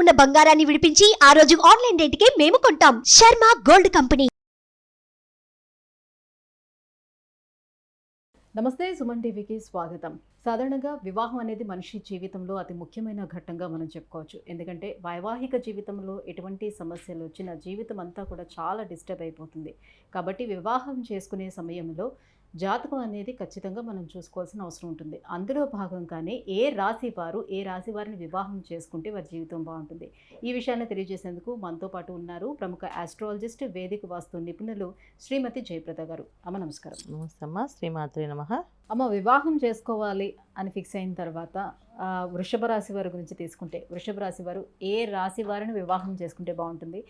ఉన్న బంగారాన్ని విడిపించి ఆ రోజు ఆన్లైన్ రేటుకే మేము కొంటాం. Sharma gold company. నమస్తే సుమన్ టీవీకి స్వాగతం. సాధారణంగా వివాహం అనేది మనిషి జీవితంలో అతి ముఖ్యమైన ఘట్టంగా మనం చెప్పుకోవచ్చు. ఎందుకంటే వైవాహిక జీవితంలో ఎటువంటి సమస్యలు వచ్చినా జీవితం అంతా కూడా చాలా డిస్టర్బ్ అయిపోతుంది. కాబట్టి వివాహం చేసుకునే సమయంలో జాతకం అనేది ఖచ్చితంగా మనం చూసుకోవాల్సిన అవసరం ఉంటుంది. అందులో భాగంగానే ఏ రాశి వారు ఏ రాశి వారిని వివాహం చేసుకుంటే వారి జీవితం బాగుంటుంది. ఈ విషయాన్ని తెలియజేసేందుకు మనతో పాటు ఉన్నారు ప్రముఖ ఆస్ట్రాలజిస్ట్ వేదిక వాస్తు నిపుణులు శ్రీమతి జయప్రద గారు. అమ్మ నమస్కారం. నమస్తే అమ్మ శ్రీమాత్రి నమ. అమ్మ వివాహం చేసుకోవాలి అని ఫిక్స్ అయిన తర్వాత వృషభ రాశి వారి గురించి తీసుకుంటే వృషభ రాశి వారు ఏ రాశి వారిని వివాహం చేసుకుంటే బాగుంటుంది?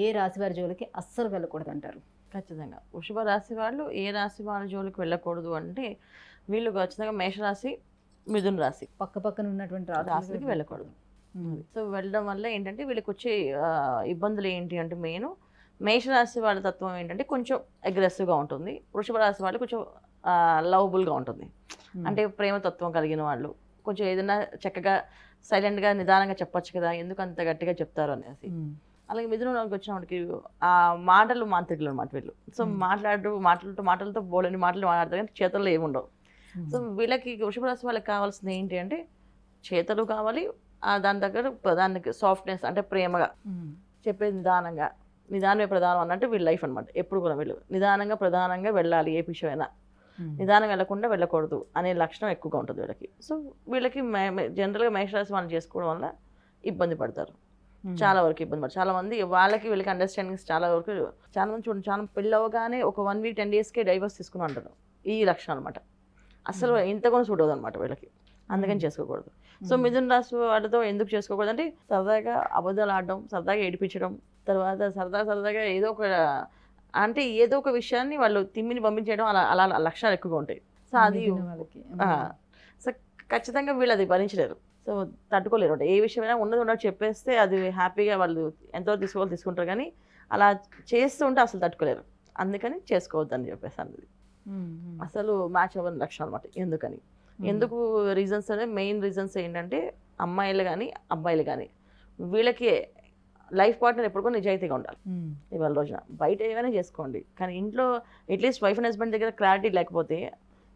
ఏ రాశి వారి జోలికి అస్సలు వెళ్ళకూడదు అంటారు ఖచ్చితంగా. వృషభ రాశి వాళ్ళు ఏ రాశి వాళ్ళ జోలికి వెళ్ళకూడదు అంటే వీళ్ళు ఖచ్చితంగా మేషరాశి మిథున రాశి పక్క పక్కన ఉన్నటువంటి రాశులకి వెళ్ళకూడదు. సో వెళ్ళడం వల్ల ఏంటంటే వీళ్ళకి వచ్చే ఇబ్బందులు ఏంటి అంటే మెయిన్ మేషరాశి వాళ్ళ తత్వం ఏంటంటే కొంచెం అగ్రెసివ్గా ఉంటుంది. వృషభ రాశి వాళ్ళు కొంచెం లవబుల్గా ఉంటుంది. అంటే ప్రేమతత్వం కలిగిన వాళ్ళు. కొంచెం ఏదైనా చక్కగా సైలెంట్గా నిదానంగా చెప్పొచ్చు కదా ఎందుకు అంత గట్టిగా చెప్తారు అనేసి. అలాగే మిథునంలోకి వచ్చినప్పటికి ఆ మాటలు మాంత్రికులు అనమాట వీళ్ళు సో. మాట్లాడు మాటలతో మాటలతో బోలని మాటలు మాట్లాడతారు కానీ చేతల్లో ఏముండవు సో. వీళ్ళకి వృషభ రాశి వాళ్ళకి కావాల్సింది ఏంటి అంటే చేతలు కావాలి ఆ దాని దగ్గర దానికి సాఫ్ట్నెస్ అంటే ప్రేమగా ఉమ్. చెప్పే నిదానంగా నిదానమే ప్రధానం అన్నట్టు వీళ్ళ లైఫ్ అనమాట ఎప్పుడు కూడా వీళ్ళు నిదానంగా ప్రధానంగా వెళ్ళాలి ఏ విషయమైనా. నిదానం వెళ్ళకుండా వెళ్ళకూడదు అనే లక్షణం ఎక్కువగా ఉంటుంది వీళ్ళకి సో వీళ్ళకి జనరల్గా మేషరాశి వాళ్ళు చేసుకోవడం వల్ల ఇబ్బంది పడతారు. చాలా వరకు ఇబ్బంది పడతారు. చాలా మంది వాళ్ళకి వీళ్ళకి అండర్స్టాండింగ్స్ చాలా వరకు చాలా మంది చూడండి చాలా పెళ్ళి అవ్వగానే ఒక వన్ వీక్ టెన్ డేస్కే డైవర్స్ తీసుకుని అంటారు ఈ లక్షణం అనమాట అసలు ఇంత కూడా సూట్ అవ్వదు అనమాట వీళ్ళకి. అందుకని. చేసుకోకూడదు. సో. మిథున రాశి వాళ్ళతో ఎందుకు చేసుకోకూడదు అంటే సరదాగా అబద్ధాలు ఆడడం సరదాగా ఏడిపించడం తర్వాత సరదా సరదాగా ఏదో ఒక అంటే ఏదో ఒక విషయాన్ని వాళ్ళు తిమ్మిని పంపించేయడం అలా అలా లక్షణాలు ఎక్కువగా ఉంటాయి. సో అది మిగిలిన వాళ్ళకి ఆ, సో ఖచ్చితంగా వీళ్ళు అది భరించలేరు. సో తట్టుకోలేరు అంటే ఏ విషయమైనా ఉన్నది ఉన్నట్టు చెప్పేస్తే అది హ్యాపీగా వాళ్ళు ఎంతో తీసుకోవాలి తీసుకుంటారు కానీ అలా చేస్తూ ఉంటే అసలు తట్టుకోలేరు. అందుకని చేసుకోవద్దని చెప్పేసి అన్నది. అసలు మ్యాచ్ అవ్వని లక్షణం అనమాట ఎందుకని. ఎందుకు రీజన్స్ అంటే మెయిన్ రీజన్స్ ఏంటంటే అమ్మాయిలు కానీ అబ్బాయిలు కానీ వీళ్ళకి లైఫ్ పార్ట్నర్ ఎప్పుడు కూడా నిజాయితీగా ఉండాలి. ఇవాళ రోజున బయట ఏమైనా చేసుకోండి. కానీ ఇంట్లో at least wife and husband దగ్గర క్లారిటీ లేకపోతే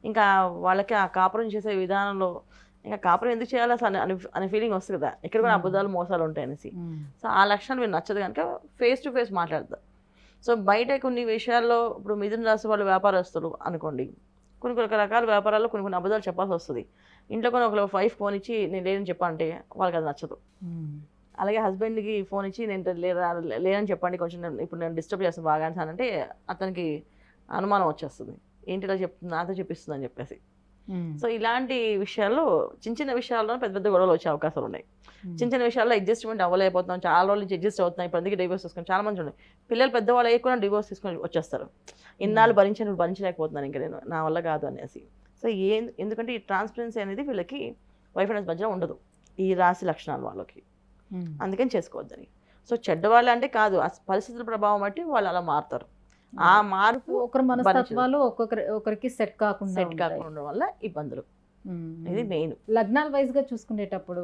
ఇంకా వాళ్ళకి ఆ కాపురం చేసే విధానంలో ఇంకా కాపురం ఎందుకు చేయాలి అసలు అని- అని ఫీలింగ్ వస్తుంది కదా. ఇక్కడ కూడా. అబద్ధాలు మోసాలు ఉంటాయి అనేసి ఉమ్. సో ఆ లక్షణాలు మీరు నచ్చదు కనుక ఫేస్ టు ఫేస్ మాట్లాడతారు సో బయట కొన్ని విషయాల్లో ఇప్పుడు మిథున రాశి వాళ్ళు వ్యాపారస్తులు అనుకోండి. కొన్ని కొన్ని రకాల వ్యాపారాల్లో కొన్ని కొన్ని అబద్ధాలు చెప్పాల్సి వస్తుంది. ఇంట్లో కొన్ని ఒక వైఫ్ ఫోన్ ఇచ్చి నేను లేదని చెప్పంటే వాళ్ళకి అది నచ్చదు. అలాగే హస్బెండ్కి ఫోన్ ఇచ్చి నేను లేరా లేదని చెప్పండి కొంచెం నేను ఇప్పుడు నేను డిస్టర్బ్ చేస్తాను బాగా అంటే అతనికి అనుమానం వచ్చేస్తుంది. ఏంటి ఇలా చెప్తుంది నాతో చెప్పిస్తుంది అని చెప్పేసి. సో ఇలాంటి విషయాల్లో చిన్న చిన్న విషయాల్లో పెద్ద పెద్ద గొడవలు వచ్చే అవకాశాలు ఉన్నాయి. చిన్న చిన్న విషయాల్లో అడ్జస్ట్మెంట్ అవ్వలేకపోతున్నాం. చాలా రోజుల నుంచి అడ్జస్ట్ అవుతున్నాయి. ఇప్పుడు అందుకే డివోర్స్ తీసుకుని చాలా మంది ఉన్నాయి. పిల్లలు పెద్దవాళ్ళు అయ్యి కూడా డివోర్స్ తీసుకొని వచ్చేస్తారు. ఇన్నాళ్ళు భరించాను ఇప్పుడు భరించలేకపోతున్నాను ఇంకా నేను. నా వల్ల కాదు అనేసి. సో ఏ ఎందుకంటే ఈ ట్రాన్స్పరెన్సీ అనేది వీళ్ళకి వైఫ్ అండ్ మధ్యలో ఉండదు. ఈ రాశి లక్షణాలు వాళ్ళకి. అందుకని చేసుకోవద్దని. సో చెడ్డవాళ్ళు అంటే కాదు ఆ పరిస్థితుల ప్రభావం బట్టి వాళ్ళు అలా మారుతారు. ఆ మార్పు ఒకరి మనస్తత్వాలు ఒక్కొక్కరి ఒకరికి సెట్ కాకుండా సెట్. కాకుండా వల్ల ఇబ్బందులు. ఇది మెయిన్ లగ్నాల వైజ్గా చూసుకునేటప్పుడు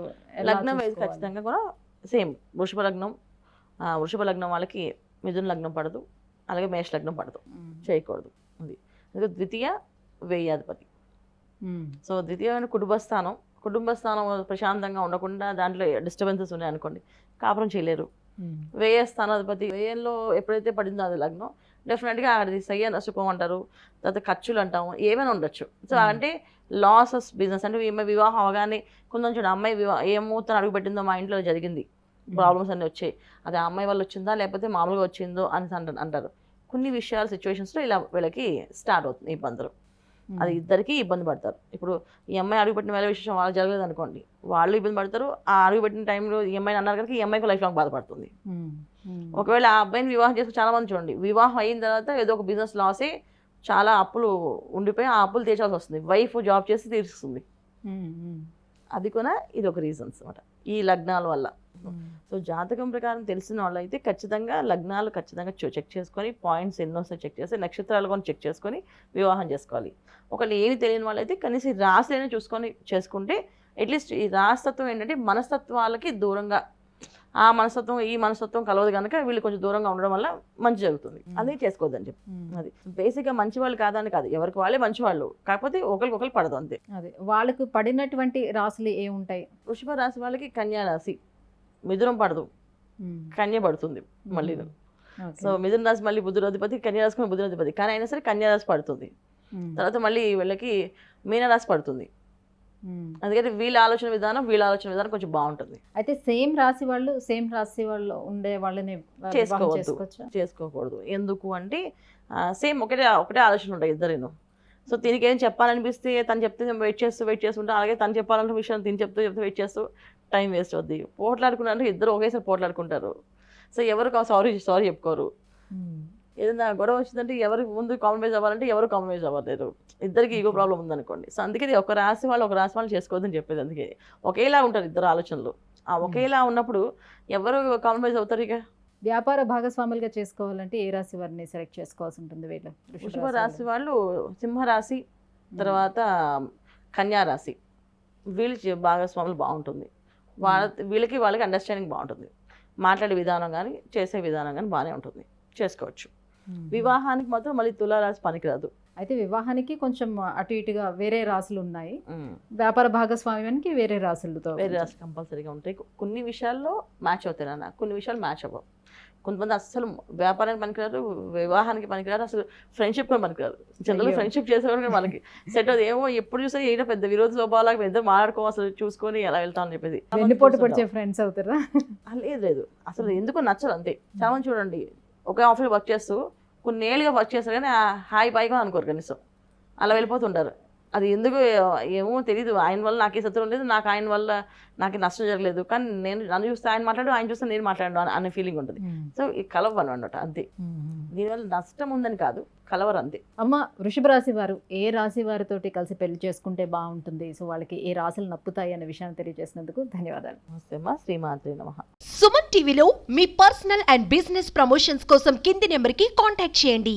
లగ్నం వైజ్? ఖచ్చితంగా కూడా సేమ్ వృషభ లగ్నం వృషభ లగ్నం వాళ్ళకి మిథున లగ్నం పడదు అలాగే మేష లగ్నం పడదు. చేయకూడదు అది ద్వితీయ వ్యయాధిపతి ఉమ్. సో ద్వితీయమైన కుటుంబ స్థానం కుటుంబ స్థానం ప్రశాంతంగా ఉండకుండా దాంట్లో డిస్టర్బెన్సెస్ ఉన్నాయి అనుకోండి కాపురం చేయలేరు. వ్యయ స్థానాధిపతి వ్యయంలో ఎప్పుడైతే పడిందో అది లగ్నం డెఫినెట్గా అది సయ్య నష్టపోం అంటారు తర్వాత ఖర్చులు అంటాము ఏమైనా ఉండొచ్చు. సో. అంటే లాసెస్ బిజినెస్ అంటే ఈమె వివాహం అవగానే కొంచెం చూడు అమ్మాయి వివాహం ఏ ముహూర్తం అడుగు పెట్టిందో మా ఇంట్లో జరిగింది. ప్రాబ్లమ్స్ అన్నీ వచ్చాయి. అది ఆ అమ్మాయి వల్ల వచ్చిందా లేకపోతే మామూలుగా వచ్చిందో అని అంట- అంటారు. కొన్ని విషయాలు సిచ్యువేషన్స్లో ఇలా వీళ్ళకి స్టార్ట్ అవుతుంది ఇబ్బందులు. అది ఇద్దరికి ఇబ్బంది పడతారు. ఇప్పుడు ఈ అమ్మాయి అడుగుపెట్టిన వేరే విషయం వాళ్ళు జరగలేదు అనుకోండి వాళ్ళు ఇబ్బంది పడతారు. ఆ అడుగుపెట్టిన టైంలో ఈ అమ్మాయిని అన్నారు కనుక ఈ అమ్మాయికి లైఫ్ లాంగ్ బాధపడుతుంది. ఒకవేళ ఆ అబ్బాయిని వివాహం చేసుకుని చాలా మంది చూడండి వివాహం అయిన తర్వాత ఏదో ఒక బిజినెస్ లాస్ అయ్యి చాలా అప్పులు ఉండిపోయి ఆ అప్పులు తీర్చాల్సి వస్తుంది వైఫ్ జాబ్ చేసి తీరుస్తుంది ఉమ్. ఉమ్. అది కూడా ఇది ఒక రీజన్స్ అనమాట ఈ లగ్నాల వల్ల. సో జాతకం ప్రకారం తెలిసిన వాళ్ళైతే ఖచ్చితంగా లగ్నాలు ఖచ్చితంగా చెక్ చేసుకొని పాయింట్స్ ఎన్నో చెక్ చేసి నక్షత్రాలు కూడా చెక్ చేసుకొని వివాహం చేసుకోవాలి ఒకళ్ళు ఏమి తెలియని వాళ్ళైతే కనీసం ఈ రాశులైనా చూసుకొని చేసుకుంటే అట్లీస్ట్ ఈ రాశితత్వం ఏంటంటే మనస్తత్వాలకి దూరంగా ఆ మనస్తత్వం ఈ మనస్తత్వం కలవదు కనుక వీళ్ళు కొంచెం దూరంగా ఉండడం వల్ల మంచి జరుగుతుంది. అది చేసుకోవద్దని చెప్పి. అది. బేసిక్గా మంచి వాళ్ళు కాదని కాదు. ఎవరికి వాళ్ళే మంచి వాళ్ళు కాకపోతే ఒకరికి ఒకరు పడదు అంతే. అదే. వాళ్ళకు పడినటువంటి రాసులు ఏ ఉంటాయి వృషభ రాశి వాళ్ళకి కన్యా రాశి. మిథునం పడదు. కన్య పడుతుంది మళ్ళీ. సో మిథున రాశి మళ్ళీ బుధుడు అధిపతి కన్యా రాశి అధిపతి కానీ అయినా సరే కన్యా రాశి పడుతుంది. తర్వాత మళ్ళీ వీళ్ళకి మీనరాశి పడుతుంది. అందుకని వీళ్ళ ఆలోచన విధానం వీళ్ళ ఆలోచన విధానం కొంచెం బాగుంటుంది. అయితే సేమ్ రాశి వాళ్ళు సేమ్ రాశి వాళ్ళు ఉండే వాళ్ళని చేసుకోవద్దు. చేసుకోకూడదు. ఎందుకు అంటే సేమ్ ఒకటే ఒకటే ఆలోచన ఉంటాయి ఇద్దరేను సో దీనికి ఏం చెప్పాలనిపిస్తే తను చెప్తే వెయిట్ చేస్తూ వెయిట్ చేస్తుంటే అలాగే తను చెప్పాలంటే విషయం తిని చెప్తూ చెప్తూ వెయిట్ చేస్తూ టైం వేస్ట్ అవుద్ది. పోట్లాడుకున్నారంటే ఇద్దరు ఒకేసారి పోట్లాడుకుంటారు. సో ఎవరు సారీ సారీ చెప్పుకోరు. ఏదైనా గొడవ వచ్చిందంటే ఎవరు ముందు కాంప్రమైజ్ అవ్వాలంటే ఎవరు కాంప్రమైజ్ అవ్వలేరు ఇద్దరికి ఈగో ప్రాబ్లం ఉందనుకోండి. సో అందుకే ఒక రాశి వాళ్ళు ఒక రాశి వాళ్ళు చేసుకోవద్దని చెప్పేది అందుకే. ఒకేలా ఉంటారు ఇద్దరు ఆలోచనలు. ఆ ఒకేలా ఉన్నప్పుడు ఎవరు కాంప్రమైజ్ అవుతారు ఇక? వ్యాపార భాగస్వాములుగా చేసుకోవాలంటే ఏ రాశి వారిని సెలెక్ట్ చేసుకోవాల్సి ఉంటుంది వీళ్ళు? వృషభ రాశి వాళ్ళు. సింహరాశి తర్వాత కన్యా రాశి. వీళ్ళు భాగస్వాములు బాగుంటుంది. వాళ్ళ వీళ్ళకి వాళ్ళకి అండర్స్టాండింగ్ బాగుంటుంది. మాట్లాడే విధానం కానీ చేసే విధానం కానీ బాగానే ఉంటుంది. చేసుకోవచ్చు. వివాహానికి మాత్రం మళ్ళీ తులారాశి పనికిరాదు. అయితే వివాహానికి కొంచెం అటు ఇటుగా వేరే రాసులు ఉన్నాయి. వ్యాపార భాగస్వామ్యానికి వేరే రాసులతో వేరే రాశి కంపల్సరీగా ఉంటాయి. కొన్ని విషయాల్లో మ్యాచ్ అవుతాయి నాన్న. కొన్ని విషయాలు మ్యాచ్ అవ్వవు. కొంతమంది అసలు వ్యాపారానికి పనికిరారు వివాహానికి పనికిరారు అసలు ఫ్రెండ్షిప్ కూడా పనికిరారు. జనరల్. ఫ్రెండ్షిప్ చేసేవారు మనకి. సెట్ అవుతుంది ఏమో ఎప్పుడు చూస్తే ఏంటో పెద్ద విరోధ స్వభావాలకు పెద్ద మాట్లాడుకో అసలు చూసుకొని ఎలా వెళ్తామని చెప్పేసి. వెన్నుపోటు పొడిచే ఫ్రెండ్స్ అవుతారా? లేదు లేదు. అసలు ఎందుకు నచ్చదు అంతే. చాలా చూడండి. ఒకే ఆఫీస్ వర్క్ చేస్తూ కొన్ని ఏళ్ళుగా వర్క్ చేస్తారు కానీ హాయ్ బాయ్గా అనుకోరు కనీసం. అలా వెళ్ళిపోతుంటారు. అది ఎందుకు ఏమో తెలియదు ఆయన వల్ల నాకే శత్రువు లేదు. నాకు ఆయన వల్ల నాకు నష్టం జరగలేదు. కానీ నేను నన్ను చూస్తే ఆయన మాట్లాడు ఆయన చూస్తే నేను మాట్లాడు అనే ఫీలింగ్ ఉంటుంది. సో ఈ కలవను అన్నమాట అంతే దీనివల్ల నష్టం ఉందని కాదు కలవరు అంతే. అమ్మ వృషభ రాశి వారు ఏ రాశి వారితోటి కలిసి పెళ్ళి చేసుకుంటే బాగుంటుంది? సో వాళ్ళకి ఏ రాశులు నప్పుతాయి అనే విషయాన్ని తెలియజేసినందుకు ధన్యవాదాలు. నమస్తే అమ్మా శ్రీమాత్రి నమ. సుమన్ టీవీలో మీ పర్సనల్ అండ్ బిజినెస్ ప్రమోషన్స్ కోసం కింది నెంబర్కి కాంటాక్ట్ చేయండి.